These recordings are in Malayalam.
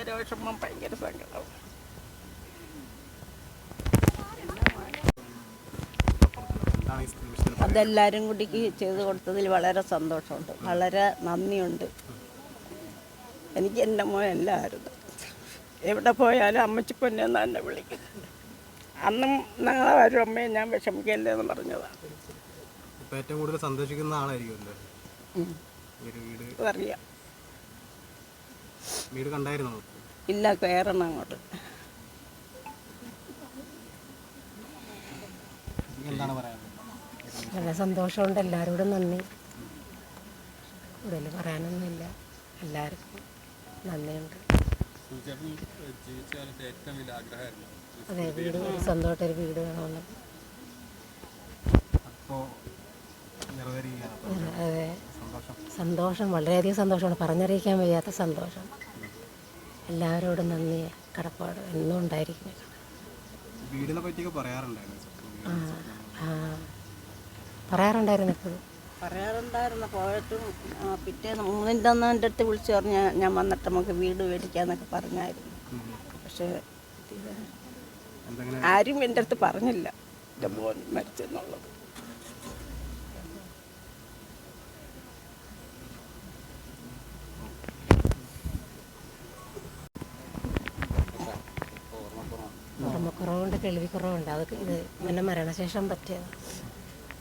ഭയങ്കര വിഷമം ഭയങ്കര സങ്കടം. അതെല്ലാവരും കൂടി ചെയ്ത് കൊടുത്തതിൽ വളരെ സന്തോഷമുണ്ട്. വളരെ നന്ദിയുണ്ട്. എനിക്ക് എന്റെ മോൻ എല്ലാവരും എവിടെ പോയാലും അമ്മച്ചി പൊന്നെന്ന് എന്നെ വിളിക്കുന്നത്. അന്നും നാളെ വരും അമ്മയെ ഞാൻ വിഷമിക്കല്ലേ എന്ന് പറഞ്ഞതാണ്. ഇപ്പം ഏറ്റവും കൂടുതൽ സന്തോഷിക്കുന്ന ആളായിരിക്കും ഉം. വീട് കണ്ടായിരുന്നോ? ഇല്ല കയറണം അങ്ങോട്ട്. നല്ല എന്താണ് പറയാനുള്ളത് വളരെ സന്തോഷമുണ്ട്. എല്ലാവരോടും നന്ദി. കൂടുതൽ പറയാനൊന്നുമില്ല. എല്ലാവർക്കും നന്ദിയുണ്ട്. അതെ വീട് സ്വന്തമായിട്ടൊരു വീട് വേണമെന്ന്. അപ്പോൾ നിറവേറുകയാണ് അപ്പോൾ അതെ സന്തോഷം വളരെയധികം സന്തോഷമാണ്. പറഞ്ഞറിയിക്കാൻ വയ്യാത്ത സന്തോഷം. എല്ലാവരോടും നന്ദി കടപ്പാട് എന്നും ഉണ്ടായിരിക്കും. വീടിനെ പറ്റിയൊക്കെ പറയാറുണ്ടായിരുന്നു ആ ആ. പറയാറുണ്ടായിരുന്നു ഇപ്പോഴും പറയാറുണ്ടായിരുന്നു. പോയിട്ടും പിറ്റേന്ന് മൂന്നിന്റെ അന്ന് എന്റെ അടുത്ത് വിളിച്ച് പറഞ്ഞ ഞാൻ വന്നിട്ട് നമുക്ക് വീട് മേടിക്കാന്നൊക്കെ പറഞ്ഞായിരുന്നു. പക്ഷേ ആരും എന്റെ അടുത്ത് പറഞ്ഞില്ല. എന്റെ മോൻ മരിച്ചെന്നുള്ളത്. കേൾവിക്കുറവുണ്ട്. അതൊക്കെ ഇത് പിന്നെ മരണശേഷം പറ്റിയതാണ്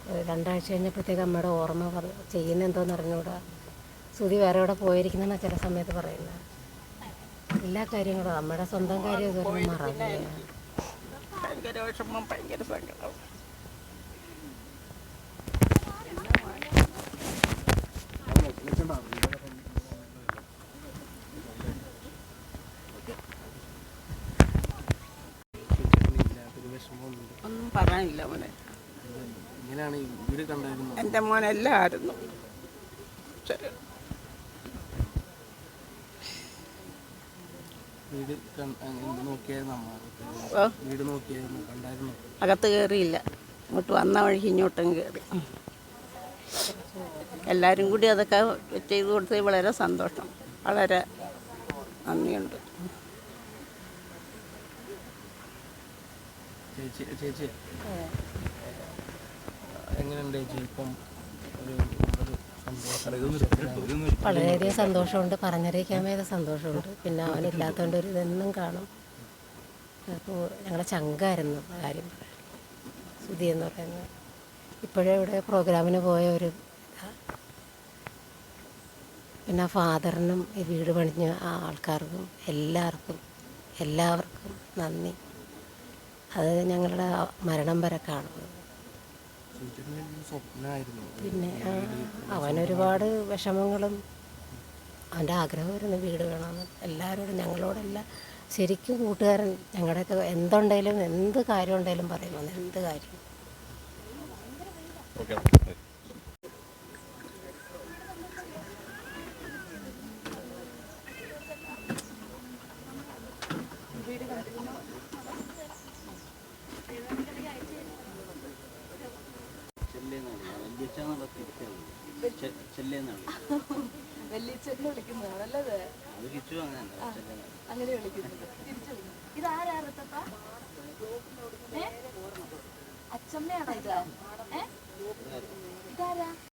ഒരു രണ്ടാഴ്ച കഴിഞ്ഞപ്പോഴത്തേക്ക് അമ്മയുടെ ഓർമ്മ പറ- ചെയ്യുന്ന എന്തോന്ന് അറിഞ്ഞുകൂടാ? സുതി വേറെ എവിടെ പോയിരിക്കുന്ന ചില സമയത്ത് പറയുന്നത് എല്ലാ കാര്യങ്ങളും അമ്മയുടെ സ്വന്തം കാര്യം ഇതുവരെ മറന്നില്ല. ഭയങ്കര വിഷമം ഭയങ്കര സങ്കടം. ഒന്നും പറയാനില്ല മോനെ. ഇങ്ങനെയാണ് ഈ വീട് എന്റെ മോനെല്ലാം ആയിരുന്നു ശരി. വീട് കണ്ട്- എന്ത് നോക്കിയായിരുന്നു അമ്മ. ഓ വീട് നോക്കിയായിരുന്നു കണ്ടായിരുന്നു. അകത്ത് കയറിയില്ല. ഇങ്ങോട്ട് വന്ന വഴിക്ക് ഇങ്ങോട്ടും കയറി. എല്ലാവരും കൂടി അതൊക്കെ ചെയ്തു കൊടുത്തത് വളരെ സന്തോഷം. വളരെ നന്ദിയുണ്ട്. ചേച്ചി ചേച്ചി. എങ്ങനെയുണ്ട് ചേച്ചി ഇപ്പം ഒരു വളരെയധികം സന്തോഷമുണ്ട്. പറഞ്ഞറിയിക്കാൻ വയ്യാത്ത സന്തോഷമുണ്ട്. പിന്നെ അവനില്ലാത്തതുകൊണ്ട് ഒരു ഇതെന്നും കാണും. അപ്പോൾ ഞങ്ങളെ ചങ്കായിരുന്നു ആ കാര്യം. സുധി എന്ന് പറയുന്നത്. ഇപ്പോഴേ ഇവിടെ പ്രോഗ്രാമിന് പോയ ഒരു. പിന്നെ ഫാദറിനും ഈ വീട് പണിഞ്ഞ ആൾക്കാർക്കും എല്ലാവർക്കും എല്ലാവർക്കും നന്ദി. അത് ഞങ്ങളുടെ മരണം വരെ കാണുന്നത് സ്വപ്നമായിരുന്നു പിന്നെ അവനൊരുപാട് വിഷമങ്ങളും അവന്റെ ആഗ്രഹമായിരുന്നു വീട് വേണമെന്ന് എല്ലാവരോടും ഞങ്ങളോടെല്ലാം ശരിക്കും കൂട്ടുകാരൻ ഞങ്ങളുടെയൊക്കെ എന്തുണ്ടെങ്കിലും എന്ത് കാര്യം ഉണ്ടെങ്കിലും പറയുമെന്ന് എന്ത് കാര്യം? വെല്ലിച്ചെന്നെ അങ്ങനെ വിളിക്കുന്നത് തിരിച്ചു അച്ചമ്മയാണോ ഇത്? ഏ? ഇതാരാ?